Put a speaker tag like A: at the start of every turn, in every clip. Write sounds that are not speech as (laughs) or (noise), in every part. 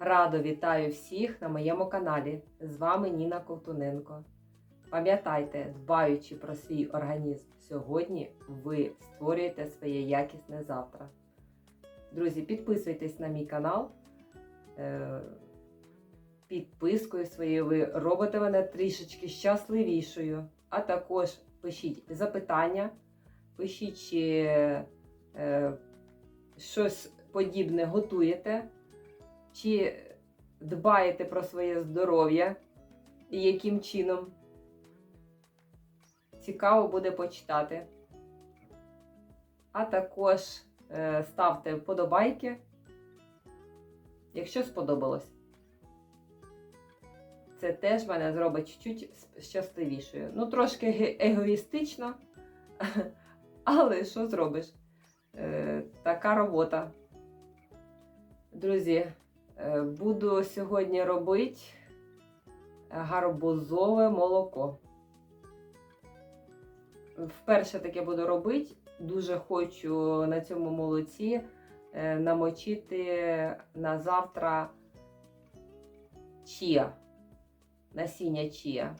A: Радо вітаю всіх на моєму каналі. З вами Ніна Ковтуненко. Пам'ятайте, дбаючи про свій організм сьогодні, ви створюєте своє якісне завтра. Друзі, підписуйтесь на мій канал. Е, Підпискою своєю ви робите мене трішечки щасливішою. А також пишіть запитання, пишіть, чи е, щось подібне готуєте, чи дбаєте про своє здоров'я і яким чином. Цікаво буде почитати. А також е, ставте вподобайки, якщо сподобалось. Це теж мене зробить чуть щасливішою. Ну, трошки егоїстично, (laughs) але що зробиш? Е, така робота. Друзі, буду сьогодні робити гарбузове молоко. Вперше таке буду робити. Дуже хочу на цьому молоці е, намочити на завтра чія, насіння чія.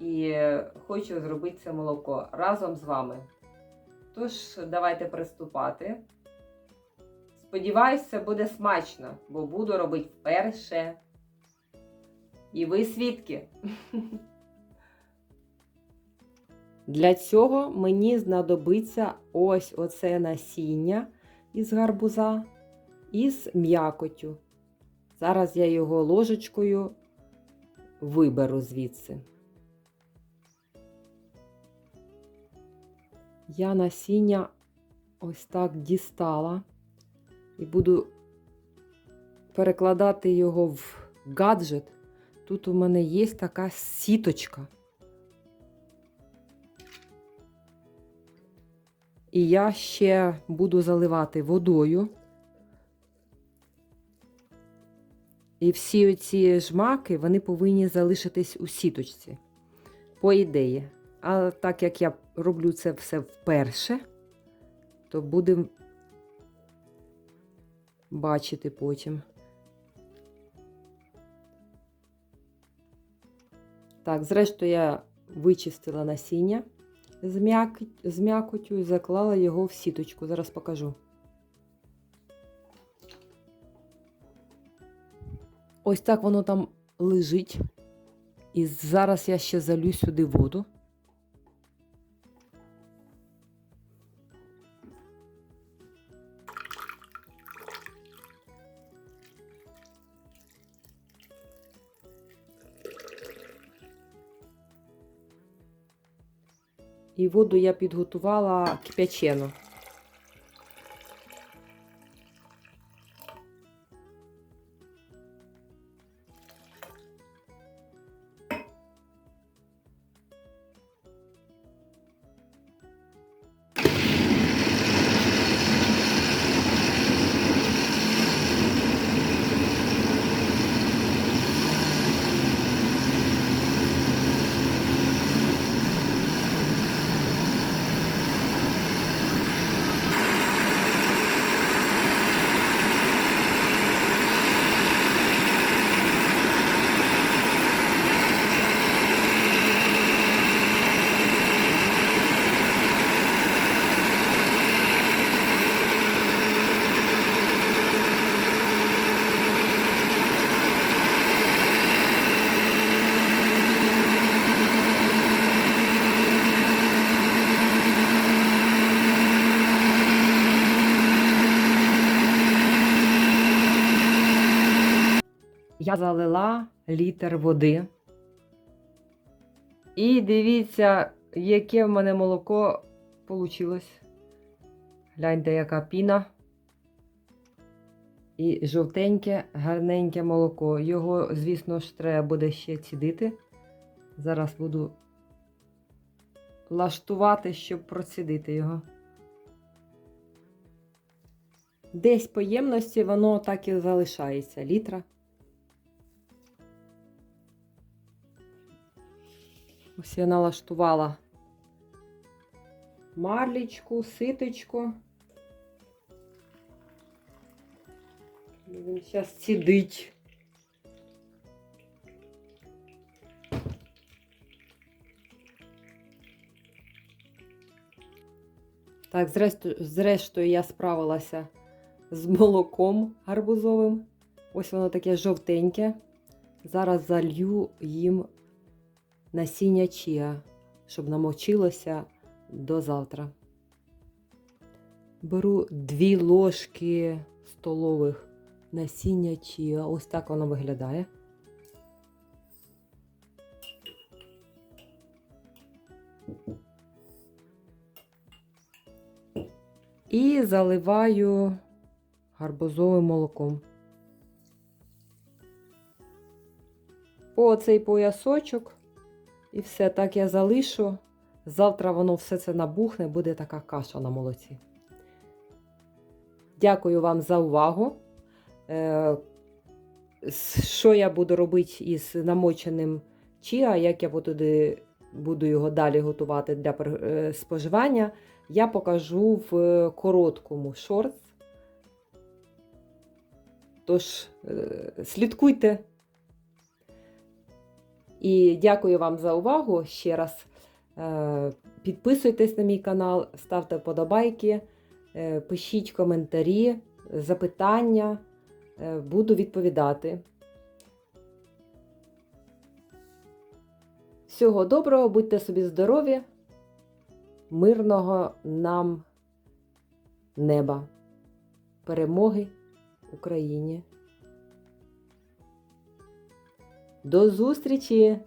A: І е, хочу зробити це молоко разом з вами. Тож, давайте приступати. Сподіваюсь, це буде смачно, бо буду робити вперше. І ви свідки. Для цього мені знадобиться ось оце насіння із гарбуза із м'якотю. Зараз я його ложечкою виберу звідси. Я насіння ось так дістала і буду перекладати його в гаджет. Тут у мене є така сіточка. І я ще буду заливати водою. І всі ці жмаки вони повинні залишитись у сіточці, по ідеї. А так як я роблю це все вперше, то будемо бачити потім. Так, зрештою, я вичистила насіння з м'як- з м'якотю і заклала його в сіточку. Зараз покажу. Ось так воно там лежить. І зараз я ще залю сюди воду. І воду я підготувала кип'ячену. Я залила літр води. І дивіться, яке в мене молоко вийшло. Гляньте, яка піна. І жовтеньке, гарненьке молоко. Його, звісно ж, треба буде ще цідити. Зараз буду лаштувати, щоб процідити його. Десь по ємності воно так і залишається літра. Ось я налаштувала марлічку, ситочку. Він зараз сидить. Так, зрештою, я справилася з молоком гарбузовим. Ось воно таке жовтеньке. Зараз залью їм насіння чія, щоб намочилося до завтра. Беру дві ложки столових насіння чія. Ось так воно виглядає. І заливаю гарбузовим молоком. По цей поясочок. І все так я залишу. Завтра воно все це набухне, буде така каша на молоці. Дякую вам за увагу. Е, Що я буду робити із намоченим чіа, як я буду, його далі готувати для е, споживання, я покажу в е, короткому шортс. Тож, слідкуйте. І дякую вам за увагу ще раз. Е, Підписуйтесь на мій канал, ставте вподобайки, е, пишіть коментарі, запитання. Е, Буду відповідати. Всього доброго, будьте собі здорові, мирного нам неба, перемоги Україні. До зустрічі!